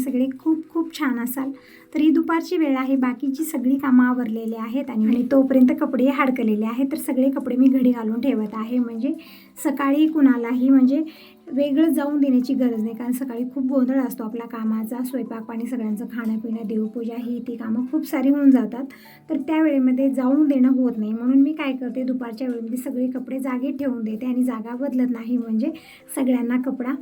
सगळे खूप खूप छान असाल. तर ही दुपारची वेळ आहे बाकीची सगळी कामं आवरलेली आहेत आणि तोपर्यंत कपडे हाडकलेले आहेत. तर सगळे कपडे मी घडी घालून ठेवत आहे. म्हणजे सकाळी कुणालाही म्हणजे वेगळं जाऊन देण्याची गरज नाही. कारण सकाळी खूप गोंधळ असतो आपला कामाचा. स्वयंपाक पाणी सगळ्यांचं खाणं पिणं देवपूजा ही ती कामं खूप सारी होऊन जातात. तर त्या वेळेमध्ये जाऊन देणं होत नाही. म्हणून मी काय करते दुपारच्या वेळेमध्ये सगळे कपडे जागे ठेवून देते आणि जागा बदलत नाही. म्हणजे सगळ्यांना कपडा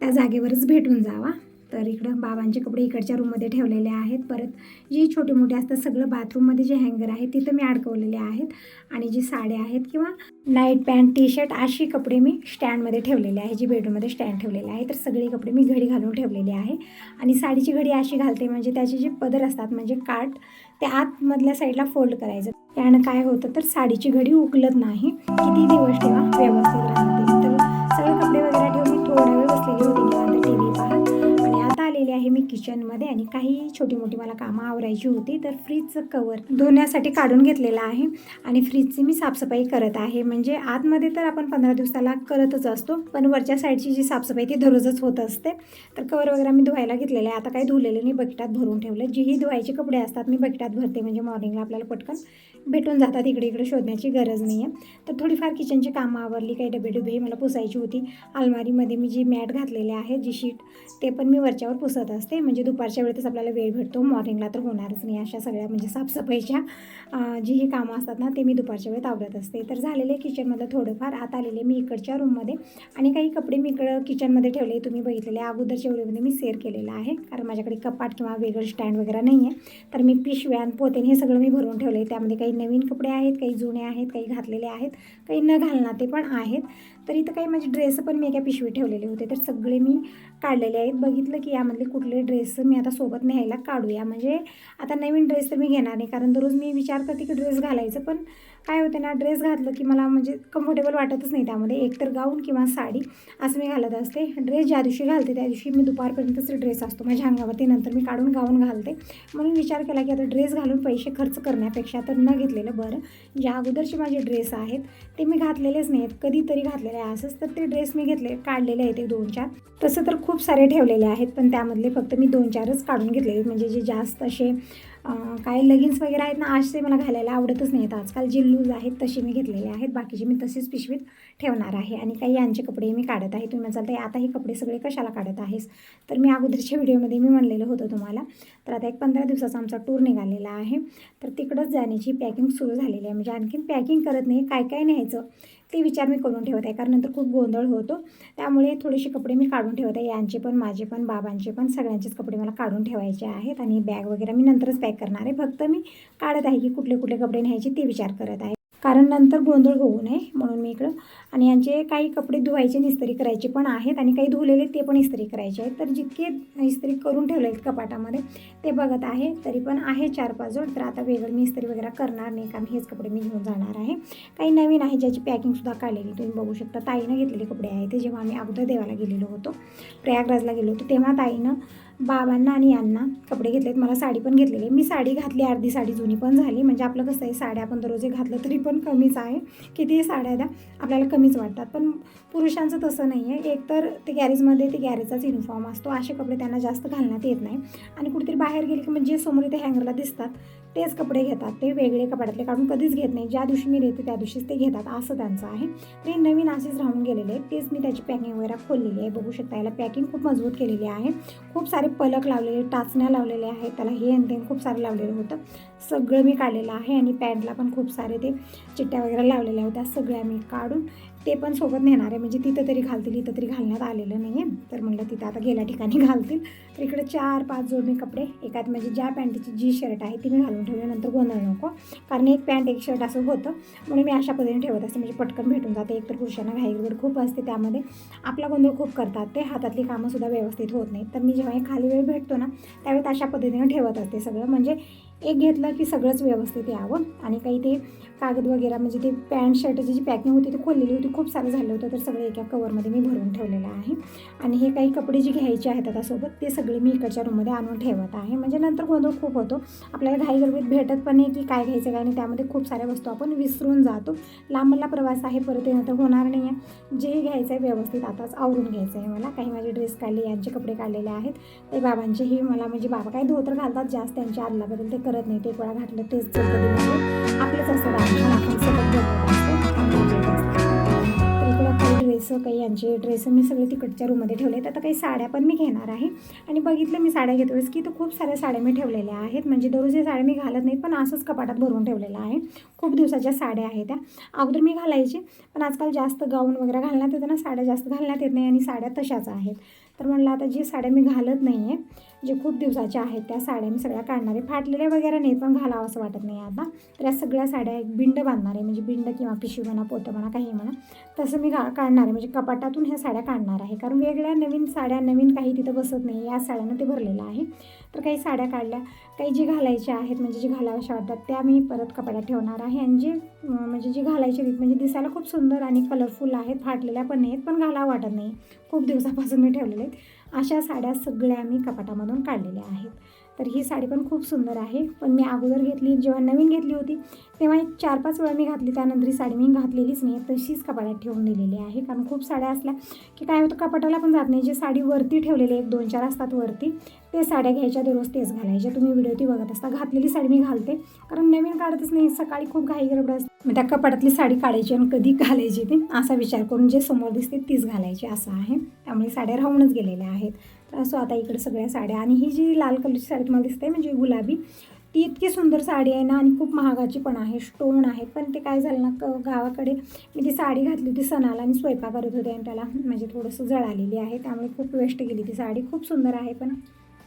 त्या जागेवरच भेटून जावा. तर इकडं बाबांचे कपडे इकडच्या रूममध्ये ठेवलेले आहेत. परत जे छोटे मोठे असतात सगळं बाथरूममध्ये जे हँगर आहे तिथं मी अडकवलेले आहेत. आणि जी साड्या आहेत किंवा नाईट पॅन्ट टी शर्ट अशी कपडे मी स्टँडमध्ये ठेवलेले आहे. जी बेडरूममध्ये स्टँड ठेवलेले आहे. तर सगळे कपडे मी घडी घालून ठेवलेले आहे. आणि साडीची घडी अशी घालते म्हणजे त्याचे जे पदर असतात म्हणजे काठ ते आतमधल्या साईडला फोल्ड करायचं. त्यानं काय होतं तर साडीची घडी उकलत नाही. किती दिवस ठेवा व्यवस्थित राहते. तर सगळे कपडे वगैरे ठेवून किचनमध्ये आणि काही छोटी मोठी मला कामं आवरायची होती तर फ्रीजचं कवर धुण्यासाठी काढून घेतलेलं आहे. आणि फ्रीजची मी साफसफाई करत आहे. म्हणजे आतमध्ये तर आपण पंधरा दिवसाला करतच असतो पण वरच्या साईडची जी साफसफाई ती दररोजच होत असते. तर कवर वगैरे मी धुवायला घेतलेलं आहे. आता काही धुलेले नाही बकेटात भरून ठेवलं जीही धुवायचे कपडे असतात मी बकेटात भरते. म्हणजे मॉर्निंगला आपल्याला पटकन भेटून जातात. इकडे इकडे शोधण्याची गरज नाही आहे तर थोडीफार किचनची कामं आवरली काही डबे डुबे मला पुसायची होती. अलमारीमध्ये मी जी मॅट घातलेली आहे जी शीट ते पण मी वरच्यावर पुसत असते. म्हणजे म्हणजे दुपारच्या वेळेतच आपल्याला वेळ भेटतो. मॉर्निंगला तर होणारच नाही अशा सगळ्या म्हणजे साफसफाईच्या जी ही कामं असतात ना ते मी दुपारच्या वेळेत आवडत असते. तर झालेले किचनमधलं थोडंफार. आता आलेले मी इकडच्या रूममध्ये आणि काही कपडे मी इकडं किचनमध्ये ठेवले तुम्ही बघितलेले. अगोदरच्या व्हिडिओमध्ये मी सेअर केलेलं आहे. कारण माझ्याकडे कपाट किंवा वेगळं स्टँड वगैरे नाही आहे तर मी पिशव्यान पोतेन हे सगळं मी भरून ठेवले त्यामध्ये काही नवीन कपडे आहेत काही जुने आहेत काही घातलेले आहेत काही न घालणारे पण आहेत. तर इथं काही माझे ड्रेस पण मी एका पिशवीत ठेवलेले होते. तर सगळे मी काढलेले आहेत. बघितलं की यामधले कुठले ड्रेस मी आता सोबत न्यायला काढूया. म्हणजे आता नवीन ड्रेस तर मी घेणार नाही कारण दररोज मी विचार करते की ड्रेस घालायचं पण काय होतं ना ड्रेस घातलं की मला म्हणजे कम्फर्टेबल वाटतच नाही त्यामध्ये. एकतर गाऊन किंवा साडी असं मी घालत असते. ड्रेस ज्या दिवशी घालते त्या दिवशी मी दुपारपर्यंतच ड्रेस असतो. माझ्या अंगावरती नंतर मी काढून गाऊन घालते. म्हणून विचार केला की आता ड्रेस घालून पैसे खर्च करण्यापेक्षा तर न घेतलेलं बरं. ज्या अगोदरचे माझे ड्रेस आहेत ते मी घातलेलेच नाहीत. कधीतरी घातलेले आहे असंच तर ते ड्रेस मी घेतले काढलेले आहेत एक दोन चार. तसं तर खूप सारे ठेवलेले आहेत पण त्यामधले फक्त मी दोन चारच काढून घेतलेले म्हणजे जे जास्त असे काही काय वगैरे आहेत ना असे मला घालायला आवडतच नाहीत. आजकाल जे लूज आहेत तसे मी घेतलेले आहेत. बाकीचे मी तसेच पिशवीत ठेवणार आहे. आणि काही यांचे कपडे मी काढत आहे. तुम्ही म्हणाल तर आता हे कपडे सगळे कशाला काढत आहेस? तर मी अगोदरच्या व्हिडिओमध्ये मी म्हणलेलं होतं तुम्हाला. तर आता एक पंधरा दिवसाचा आमचा टूर निघालेला आहे. तर तिकडंच जाण्याची पॅकिंग सुरू झालेली आहे. म्हणजे आणखीन पॅकिंग करत नाही काय काय न्यायचं ते विचार मी करून ठेवत आहे. कारण नंतर खूप गोंधळ होतो. त्यामुळे थोडेसे कपडे मी काढून ठेवत आहे. यांचे पण माझे पण बाबांचे पण सगळ्यांचेच कपडे मला काढून ठेवायचे आहेत. आणि बॅग वगैरे मी नंतरच पॅक करणार आहे. फक्त मी काढत आहे की कुठले कुठले कपडे न्यायचे ते विचार करत आहे. कारण नंतर गोंधळ होऊ नये म्हणून मी इकडं. आणि यांचे काही कपडे धुवायचे इस्त्री करायचे पण आहेत आणि काही धुलेले ते पण इस्त्री करायचे आहेत. तर जितके इस्त्री करून ठेवले आहेत कपाटामध्ये ते बघत आहे. तरी पण आहे चार पाच जोड तर आता वेगळं मी इस्त्री वगैरे करणार नाही कारण हेच कपडे मी घेऊन जाणार आहे. काही नवीन आहे ज्याची पॅकिंगसुद्धा काढलेली. तुम्ही बघू शकता ताईनं घेतलेले कपडे आहेत ते. जेव्हा आम्ही अगोदर देवाला गेलेलो होतो प्रयागराजला गेलो होतो तेव्हा ताईनं बाबांना आणि यांना कपडे घेतलेत मला साडी पण घेतलेली मी साडी घातली अर्धी साडी जुनी पण झाली. म्हणजे आपलं कसं आहे साड्या आपण दररोज घातलं तरी पण कमीच आहे. किती साड्या द्या आपल्याला कमीच वाटतात. पण पुरुषांचं तसं नाही आहे. एकतर ते गॅरेजमध्ये ते गॅरेजचाच युनिफॉर्म असतो. असे कपडे त्यांना जास्त घालण्यात येत नाही. आणि कुठेतरी बाहेर गेले की म्हणजे समोर इथे हँगरला दिसतात. तेच कपडे घेतात ते वेगळे कपड्यातले काढून कधीच घेत नाही. ज्या दिवशी मी देते त्या दिवशीच ते घेतात असं त्यांचं आहे. ते नवीन असेच राहून गेलेले आहेत. तेच मी त्याची पॅकिंग वगैरे खोललेली आहे. बघू शकता याला पॅकिंग खूप मजबूत केलेली आहे. खूप सारे पलक लावलेले टाचण्या लावलेल्या आहेत. त्याला हे आणि ते खूप सारे लावलेलं होतं. सगळं मी काढलेलं आहे आणि पॅन्टला पण खूप सारे ते चिट्ट्या वगैरे लावलेल्या होत्या. सगळ्या मी काढून ते पण सोबत नेणार आहे. म्हणजे तिथं तरी घालतील इथं तरी घालण्यात आलेलं नाही आहे तर म्हणलं तिथं आता गेल्या ठिकाणी घालतील. तर इकडे चार पाच जोडणी कपडे. एकात म्हणजे ज्या पॅन्टची जी शर्ट आहे ती मी घालून ठेवली नंतर गोंधळ नको. कारण एक पॅन्ट एक शर्ट असं होतं. म्हणून मी अशा पद्धतीने ठेवत असते. म्हणजे पटकन भेटून जाते. एकतर पुरुषांना घाईगडबड खूप असते त्यामध्ये. आपला गोंधळ खूप करतात ते. हातातली कामंसुद्धा व्यवस्थित होत नाहीत. तर मी जेव्हा एक खाली वेळ भेटतो ना त्यावेळेत अशा पद्धतीने ठेवत असते सगळं. म्हणजे एक घेतलं की सगळंच व्यवस्थित यावं. आणि काही ते कागद वगैरे म्हणजे ते पॅन्ट शर्टची जी पॅकिंग होती ती खोललेली होती खूप सारं झालं होतं तर सगळं एका कवरमध्ये मी भरून ठेवलेलं आहे. आणि हे काही कपडे जे घ्यायचे आहेत आता सोबत ते सगळे मी इकडच्या रूममध्ये आणून ठेवत आहे. म्हणजे नंतर गोंधळ खूप होतो. आपल्याला घाई गरबीत भेटत पण नाही की काय घ्यायचं काय नाही त्यामध्ये खूप साऱ्या वस्तू आपण विसरून जातो. लांबला प्रवास आहे परत येणं तर होणार नाही आहे जे घ्यायचं आहे व्यवस्थित आताच आवरून घ्यायचं आहे मला. काही माझे ड्रेस काढले यांचे कपडे काढलेले आहेत. ते बाबांचेही मला म्हणजे बाबा काही धोतर घालतात जास्त त्यांच्या आदलाबद्दल ते करत नाही. ते एक वेळा घातलं तेच आपलंच असतं काही ड्रेस काही यांचे ड्रेस मी सगळे तिकडच्या रूममध्ये ठेवले आहेत आता काही साड्या पण मी घेणार आहे आणि बघितलं मी साड्या घेतो की तर खूप साऱ्या साड्या मी ठेवलेल्या आहेत म्हणजे दररोज हे साड्या मी घालत नाहीत पण असंच कपाटात भरून ठेवलेलं आहे खूप दिवसाच्या साड्या आहेत त्या अगोदर मी घालायचे पण आजकाल जास्त गाऊन वगैरे घालण्यात येतं ना साड्या जास्त घालण्यात येत नाही आणि साड्या तशाच आहेत तर म्हणलं आता जी साड्या मी घालत नाही आहे जे खूप दिवसाच्या आहेत त्या साड्या मी सगळ्या काढणारे. फाटलेल्या वगैरे नाही पण घालावं असं वाटत नाही आता. तर या सगळ्या साड्या एक बिंड बांधणार आहे म्हणजे बिंड किंवा पिशवी म्हणा पोतं म्हणा काही म्हणा तसं मी घा काढणार. आहे म्हणजे कपाटातून ह्या साड्या काढणार आहे. कारण वेगळ्या नवीन साड्या नवीन काही तिथं बसत नाही. या साड्यानं ते भरलेलं आहे. तर काही साड्या काढल्या. काही जी घालायच्या आहेत म्हणजे जी घालाव्याशा वाटतात त्या मी परत कपाटात ठेवणार आहे. आणि जे म्हणजे जी घालायची म्हणजे दिसायला खूप सुंदर आणि कलरफुल आहेत. फाटलेल्या पण नाहीत पण घालावं वाटत नाही. खूप दिवसापासून मी ठेवलेले आहेत. अशा साड्या सगळ्या मी कपाटामधून काढलेल्या आहेत. तर ही साडी पण खूप सुंदर आहे. पण मी अगोदर घेतली जेव्हा नवीन घेतली होती तेव्हा एक चार पाच वेळा मी घातली. त्यानंतर ही साडी मी घातलेलीच नाही तशीच कपाटात ठेवून दिलेली आहे. कारण खूप साड्या असल्या की काय होतं कपाटाला पण जात नाही. जे साडी वरती ठेवलेली एक दोन चार असतात वरती ते साड्या घ्यायच्या दररोज तेच घालायच्या. तुम्ही व्हिडिओ ती बघत असता. घातलेली साडी मी घालते. कारण नवीन काढतच नाही. सकाळी खूप घाई गडबड असते. मग त्या कपाटातली साडी काढायची आणि कधी घालायची ती असा विचार करून जे समोर दिसते तीच घालायची. असं आहे. त्यामुळे साड्या राहूनच गेलेल्या आहेत. तर असो आता इकडे सगळ्या साड्या. आणि ही जी लाल कलरची साडी तुम्हाला दिसते म्हणजे गुलाबी ती इतकी सुंदर साडी आहे ना आणि खूप महागाची पण आहे स्टोन आहे. पण ते काय झालं ना क गावाकडे मी ती साडी घातली होती सणाला आणि स्वयंपाक करत होते आणि त्याला म्हणजे थोडंसं जळालेली आहे. त्यामुळे खूप वेस्ट गेली ती साडी. खूप सुंदर आहे पण.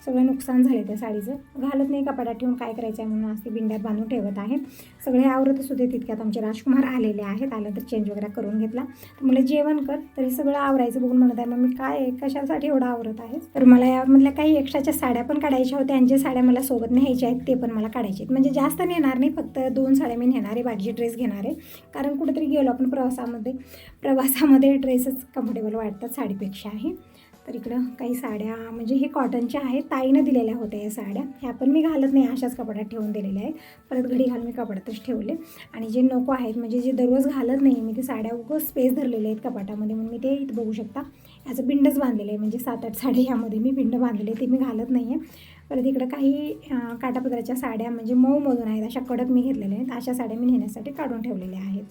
सगळं नुकसान झालं त्या साडीचं. घालत नाही कपाटात ठेवून काय करायचं आहे म्हणून आज ती बिंड्यात बांधून ठेवत आहे सगळे आवरतच होते तितक्यात आमचे राजकुमार आलेले आहेत. आलं तर चेंज वगैरे करून घेतला. तर मला जेवण कर. तरी सगळं आवरायचं बघून म्हणत आहे मग मी काय कशासाठी एवढं आवरत आहे तर मला यामधल्या काही एक्स्ट्राच्या साड्या पण काढायच्या होत्या आणि जे साड्या मला सोबत न्यायच्या आहेत ते पण मला काढायचे आहेत. म्हणजे जास्त नेणार नाही फक्त दोन साड्या मी नेणार आहे बाकीचे ड्रेस घेणार आहे. कारण कुठेतरी गेलो आपण प्रवासामध्ये. प्रवासामध्ये ड्रेसच कम्फर्टेबल वाटतात साडीपेक्षा आहे. तर इकडं काही साड्या म्हणजे हे कॉटनच्या आहेत ताईनं दिलेल्या होत्या या साड्या. ह्या पण मी घालत नाही अशाच कपड्यात ठेवून दिलेल्या आहेत. परत घडी घालून मी कपड्यातच ठेवले. आणि जे नको आहेत म्हणजे जे दररोज घालत नाही मी ते साड्या उगं स्पेस धरलेले आहेत कपाटामध्ये म्हणून मी ते इथं बघू शकता. याचं बिंडच बांधलेलं आहे म्हणजे सात आठ साड्या ह्यामध्ये मी बिंड बांधलेले आहे ते मी घालत नाही आहे. परत इकडं काही काटापत्राच्या काटापदराच्या साड्या म्हणजे मऊमधून आहेत अशा कडक मी घेतलेल्या आहेत. अशा साड्या मी नेण्यासाठी काढून ठेवलेल्या आहेत.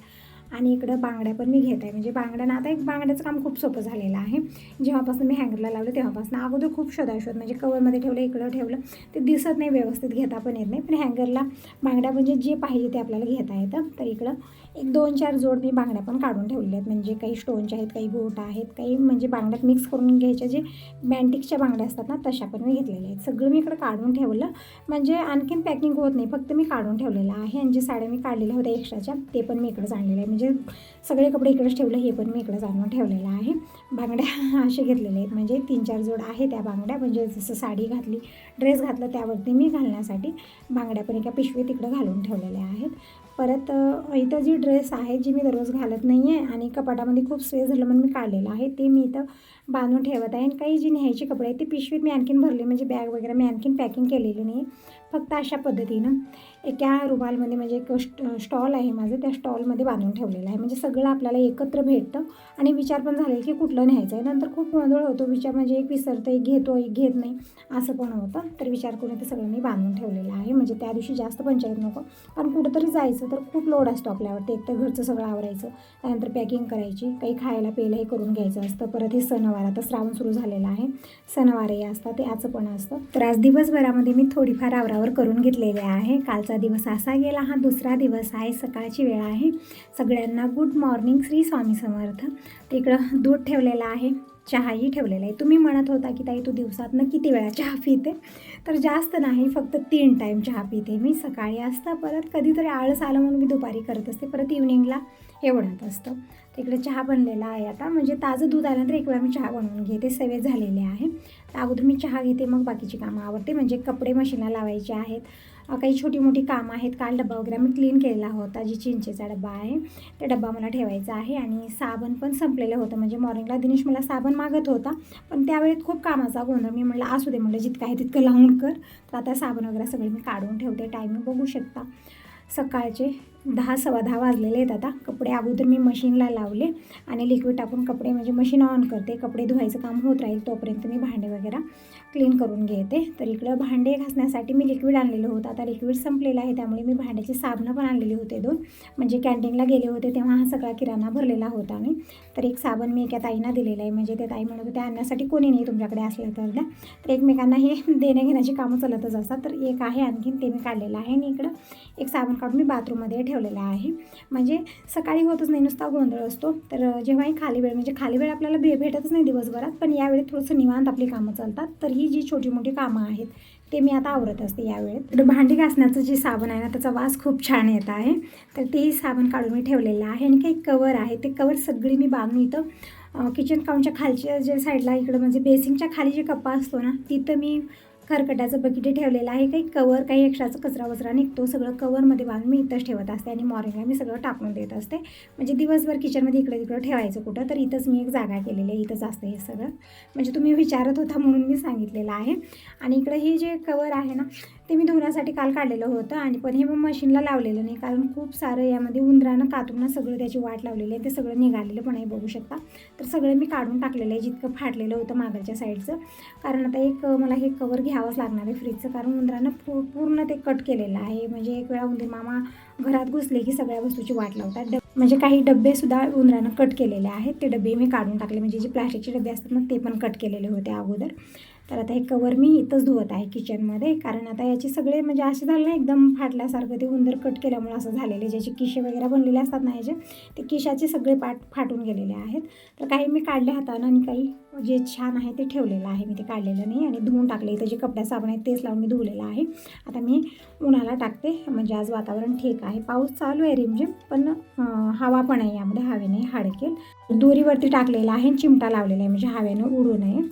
आणि इकडं बांगड्या पण मी घेत. आहे म्हणजे बांगड्या आता एक बांगड्याचं काम खूप सोपं झालेलं आहे. जेव्हापासून मी हँगरला लावलं तेव्हापासून अगोदर खूप शोधाशोध म्हणजे कवरमध्ये ठेवलं इकडं ठेवलं ते दिसत नाही व्यवस्थित घेता पण येत नाही. पण हँगरला बांगड्या म्हणजे जे पाहिजे ते आपल्याला घेता येतं. तर इकडं एक दोन चार जोड मी बांगड्या पण काढून ठेवलेल्या आहेत. म्हणजे काही स्टोनच्या आहेत काही गोट आहेत काही म्हणजे बांगड्यात मिक्स करून घ्यायच्या जे बँटिकच्या बांगड्या असतात ना तशा पण मी घेतलेल्या आहेत. सगळं मी इकडं काढून ठेवलं. म्हणजे आणखीन पॅकिंग होत नाही फक्त मी काढून ठेवलेलं आहे. आणि जे साड्या मी काढलेल्या होत्या एक्स्ट्राच्या ते पण मी इकडं आणलेलं आहे. म्हणजे सगळे कपडे इकडेच ठेवलं हे पण मी इकडं आणून ठेवलेलं आहे. बांगड्या असे घेतलेले आहेत. म्हणजे तीन चार जोड आहे त्या बांगड्या. म्हणजे जसं साडी घातली ड्रेस घातला त्यावरती मी घालण्यासाठी बांगड्या पण एका पिशवीत इकडं घालून ठेवलेल्या आहेत. परत इथं जी ड्रेस आहे जी मी दररोज घालत नाही आहे आणि कपाटामध्ये खूप स्पेस झालं म्हणून मी काढलेलं आहे ते मी इथं बांधून ठेवत आहे. आणि काही जी न्यायची कपडे आहेत ती पिशवीत मी आणखीन भरले. म्हणजे बॅग वगैरे मी आणखीन पॅकिंग केलेली नाही. फक्त अशा पद्धतीनं एका रुमालमध्ये म्हणजे एक स्टॉल आहे माझं त्या स्टॉलमध्ये बांधून ठेवलेलं आहे. म्हणजे सगळं आपल्याला एकत्र भेटतं. आणि विचार पण झाले की कुठलं न्यायचं आहे. नंतर खूप गोंधळ होतो. विचार म्हणजे एक विसरतं एक घेतो एक घेत नाही असं पण होतं. तर विचार करून ते सगळं मी बांधून ठेवलेलं आहे. म्हणजे त्या दिवशी जास्त पंचायत नको. कारण कुठंतरी जायचं तर खूप लोड असतो आपल्यावरती. एक तर घरचं सगळं आवरायचं. त्यानंतर पॅकिंग करायची. काही खायला प्यायला हे करून घ्यायचं असतं. परत हे सणवार आता श्रावण सुरू झालेला आहे. सणवारही असतात ते याचं पण असतं. तर आज दिवसभरामध्ये मी थोडीफार आवरावर करून घेतलेले आहे. कालचा दिवस असा गेला हा दुसरा दिवस आहे सकाळची वेळ आहे. सगळ्यांना गुड मॉर्निंग श्री स्वामी समर्थ. तिकडं दूध ठेवलेलं आहे. चहाही ठेवलेला आहे. तुम्ही म्हणत होता की ताई तू दिवसातनं किती वेळा चहा पिते? तर जास्त नाही फक्त तीन टाईम चहा पिते मी. सकाळी असता परत कधीतरी आळस आलं म्हणून मी दुपारी करत असते. परत इव्हनिंगला एवढ्यात असतं. तिकडे चहा बनलेला आहे आता. म्हणजे ताजं दूध आल्यानंतर एक वेळा मी चहा बनवून घेते. सवय झालेले आहे. तर अगोदर मी चहा घेते मग बाकीची कामं आवडते म्हणजे कपडे मशीनला लावायचे आहेत. काही छोटी मोठी कामं आहेत. काल डबा वगैरे मी क्लीन केलेला होता जी चिंचेचा डब्बा आहे. ते डब्बा मला ठेवायचा आहे आणि साबण पण संपलेलं होतं. म्हणजे मॉर्निंगला दिनेश मला साबण मागत होता पण त्यावेळेत खूप कामाचा गोंधळ. मी म्हटलं असू दे म्हटलं जितकं आहे तितकं लावून कर. तर आता साबण वगैरे सगळे मी काढून ठेवते. टायमिंग बघू शकता. सकाळचे दहा सव्वा दहा वाजलेले आहेत आता. कपडे अगोदर मी मशीनला लावले आणि लिक्विड टाकून कपडे म्हणजे मशीन ऑन करते. कपडे धुवायचं काम होत राहील तोपर्यंत मी भांडे वगैरे क्लीन करून घेते. तर इकडं भांडे घासण्यासाठी मी लिक्विड आणलेलं होतं. आता लिक्विड संपलेलं आहे त्यामुळे मी भांड्याचे साबणं पण आणलेले होते दोन. म्हणजे कॅन्टीनला गेले होते तेव्हा हा सगळा किराणा भरलेला होता मी तर एक साबण मी एका ताईंना दिलेलं आहे. म्हणजे ते ताई म्हणत होते आणण्यासाठी कोणी नाही तुमच्याकडे असलं तर द्या. तर एकमेकांना हे देणे घेण्याची कामं चालतच असतात. तर एक आहे आणखीन ते मी काढलेलं आहे आणि इकडं एक साबण काढून मी बाथरूममध्ये ठेवलेला आहे. म्हणजे सकाळी होतच नाही नुसता गोंधळ असतो. तर जेव्हाही खाली वेळ म्हणजे खाली वेळ आपल्याला भे भेटतच नाही दिवसभरात. पण यावेळी थोडंसं निवांत आपली कामं चालतात. तर ही जी छोटी मोठी कामं आहेत ते मी आता आवरत असते यावेळेत तर भांडी घासण्याचं जे साबण आहे ना त्याचा वास खूप छान येत आहे. तर तेही साबण काढून मी ठेवलेलं आहे. आणि काही कवर आहे. ते कवर सगळी मी बांधून इथं किचन काउंटच्या खालच्या जे साईडला इकडं म्हणजे बेसिंगच्या खाली जे कप्पा असतो ना तिथं मी खरकटाचं बकेट ठेवलेलं आहे. काही कवर काही एक्स्ट्राचा कचरा वचरा निघतो. सगळं कवरमध्ये बांधून मी इथंच ठेवत असते आणि मॉर्निंगला मी सगळं टाकून देत असते. म्हणजे दिवसभर किचनमध्ये इकडे तिकडं ठेवायचं कुठं तर इथंच मी एक जागा केलेली आहे. इथंच असतं हे सगळं. म्हणजे तुम्ही विचारत होता म्हणून मी सांगितलेलं आहे. आणि इकडं हे जे कवर आहे ना ते मी धुण्यासाठी काल काढलेलं होतं आणि पण हे मग मशीनला लावलेलं नाही. कारण खूप सारं यामध्ये उंदरानं कातून सगळं त्याची वाट लावलेली आहे. ते सगळं निघालेलं पण आहे बघू शकता. तर सगळं मी काढून टाकलेलं आहे जितकं फाटलेलं होतं मागच्या साईडचं. कारण आता एक मला हे कवर घ्यावंच लागणार आहे फ्रीजचं. कारण उंदरानं पू पूर्ण ते कट केलेलं आहे. म्हणजे एक वेळा उंदीर मामा घरात घुसले की सगळ्या वस्तूची वाट लावतात. डब म्हणजे काही डब्बेसुद्धा उंदरानं कट केलेले आहेत. ते डबे मी काढून टाकले. म्हणजे जे प्लास्टिकचे डबे असतात ना ते पण कट केलेले होते अगोदर. तर आता हे कवर मी इथंच धुवत आहे किचनमध्ये कारण आता याचे सगळे म्हणजे असे झाले ना एकदम फाटल्यासारखं ते उंदर कट केल्यामुळे असं झालेले. ज्याचे किशे वगैरे बनलेले असतात ना याचे ते किशाचे सगळे पाट फाटून गेलेले आहेत. तर काही मी काढले हातानं आणि काही जे छान आहे ते ठेवलेलं आहे. मी ते काढलेलं नाही आणि धुवून टाकले. इथं जे कपड्या साबण आहेत तेच लावून मी धुवलेलं आहे. आता मी उन्हाला टाकते. म्हणजे आज वातावरण ठीक आहे. पाऊस चालू आहे रिमझिम पण हवा पण आहे यामध्ये. हवेने हाडकेल. दोरीवरती टाकलेलं आहे चिमटा लावलेला आहे. म्हणजे हवेनं उडू नये.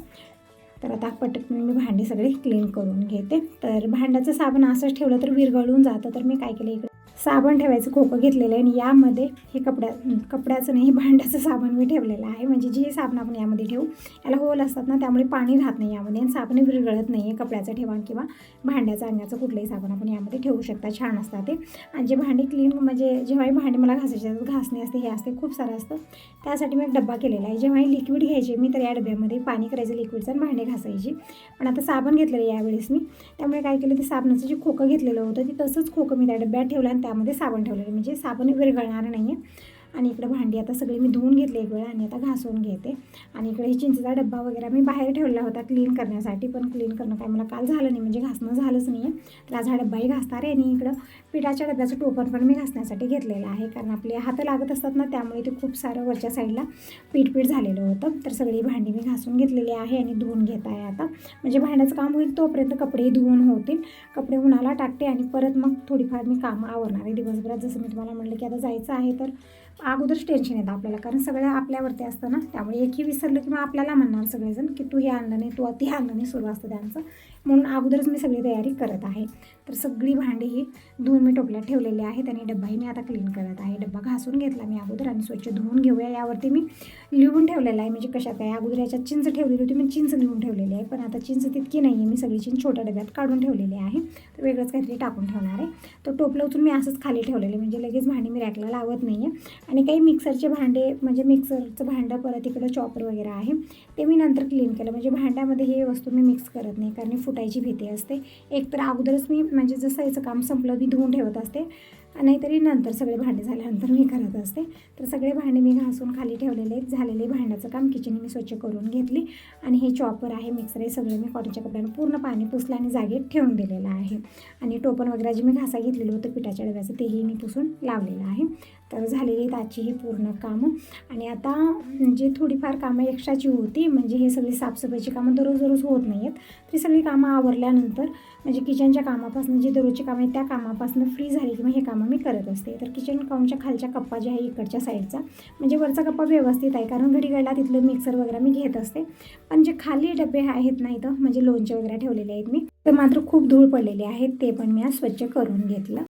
तर आता पटकन मी भांडी सगळी क्लीन करून घेते. तर भांड्याचं साबण असंच ठेवलं तर विरघळून जातं. तर मी काय केलं इकडे? साबण ठेवायचं खोकं घेतलेलं आहे आणि यामध्ये हे कपड्या कपड्याचं नाही हे भांड्याचं साबण मी ठेवलेलं आहे. म्हणजे जे साबण आपण यामध्ये ठेवू याला होल असतात ना त्यामुळे पाणी राहत नाही यामध्ये आणि साबण विरघळत नाही आहे कपड्याचं ठेवा किंवा भांड्याचं आणण्याचं कुठलंही साबण आपण यामध्ये ठेवू शकता. छान असतात ते. आणि जे भांडी क्लीन म्हणजे जेव्हाही भांडी मला घासायचे असतात, घासणे असते हे असते खूप सारं असतं. त्यासाठी मी एक डब्बा केलेला आहे. जेव्हाही लिक्विड घ्यायचे मी तर या डब्यामध्ये पाणी करायचं लिक्विडचं आणि भांडे घासायची. पण आता साबण घेतलेलं यावेळेस मी. त्यामुळे काय केलं ते साबणाचं जे खोकं घेतलेलं होतं ते तसंच खोकं मी त्या डब्यात ठेवलं आणि त्यामध्ये साबण ठेवलेलं म्हणजे साबण विरघळणार नाही आहे आणि इकडे भांडी आता सगळी मी धुवून घेतली एक वेळा आणि आता घासून घेते. आणि इकडे चिंचेचा डब्बा वगैरे मी बाहेर ठेवला होता क्लीन करण्यासाठी पण क्लीन करणं काय मला काल झालं नाही म्हणजे घासणं झालंच नाही आहे तर आज हा डब्बाही घासणार आहे आणि इकडं पिठाच्या डब्याचं टोपण पण मी घासण्यासाठी घेतलेलं आहे कारण आपले हात लागत असतात ना त्यामुळे ते खूप सारं वरच्या साईडला पीठ पीठ झालेलं होतं. तर सगळी भांडी मी घासून घेतलेली आहे आणि धुवून घेत आहे आता. म्हणजे भांड्याचं काम होईल तोपर्यंत कपडेही धुवून होतील. कपडे उन्हाला टाकते आणि परत मग थोडीफार मी कामं आवरणार आहे दिवसभरात. जसं मी तुम्हाला म्हणलं की आता जायचं आहे तर अगोदरच टेन्शन येतं आपल्याला. कारण सगळं आपल्यावरती असतं ना. त्यामुळे एकही विसरलं की मग आपल्याला म्हणणार सगळेजण की तू हे आणलं नाही तू ते आणलं नाही सुरू असतं त्यांचं. म्हणून अगोदरच मी सगळी तयारी करत आहे. तर सगळी भांडी ही धुवून मी टोपल्यात ठेवलेली आहेत आणि डब्बाही मी आता क्लीन करत आहे. डब्बा घासून घेतला मी अगोदर आणि स्वच्छ धुवून घेऊया. यावरती मी लिहून ठेवलेला आहे. म्हणजे कशात आहे? अगोदर याच्यात चिंच ठेवलेली होती. मी चिंच लिहून ठेवलेली आहे. पण आता चिंच तितकी नाही आहे. मी सगळी चिंच छोट्या डब्यात काढून ठेवलेली आहे. तर वेगळंच काहीतरी टाकून ठेवणार आहे. तर टोपलं उचलून मी असंच खाली ठेवलेलं म्हणजे लगेच भांडी मी रॅकला लावत नाही आहे आणि काही मिक्सरचे भांडे म्हणजे मिक्सरचं भांडं परत इकडं चॉपर वगैरे आहे ते मी नंतर क्लीन केलं. म्हणजे भांड्यामध्ये हे वस्तू मी मिक्स करत नाही कारण फुटायची भीती असते. एक तर अगोदरच मी म्हणजे जसं याचं काम संपलं मी धुवून ठेवत असते. नाहीतरी नंतर सगळे भांडे झाल्यानंतर मी करत असते. तर सगळे भांडे मी घासून खाली ठेवलेले झालेले भांड्याचं काम किचन मी स्वच्छ करून घेतली. आणि हे चॉपर आहे मिक्सर आहे सगळं मी कॉटनच्या कपड्यानं पूर्ण पाणी पुसलं आणि जागेत ठेवून दिलेलं आहे. आणि टोपण वगैरे जे मी घासा घेतलेलं होतं पिठाच्या डब्याचं तेही मी पुसून लावलेलं आहे. तर झालेली आहेत आजची ही पूर्ण कामं. आणि आता जे थोडीफार कामं एक्स्ट्राची होती म्हणजे हे सगळी साफसफाईची कामं दररोज दररोज होत नाही आहेत ती सगळी कामं आवरल्यानंतर म्हणजे किचनच्या कामापासून जी दररोजची कामं आहेत त्या कामापासून फ्री झाली की मग हे कामं मी करत असते. तर किचन काउंटच्या खालच्या कप्पा जे आहे इकडच्या साईडचा म्हणजे वरचा कप्पा व्यवस्थित आहे कारण घडी घडला तिथलं मिक्सर वगैरे मी घेत असते. पण जे खाली डबे आहेत नाही तर म्हणजे लोणचे वगैरे ठेवलेले आहेत मी तर मात्र खूप धूळ पडलेले आहेत ते पण मी आज स्वच्छ करून घेतलं.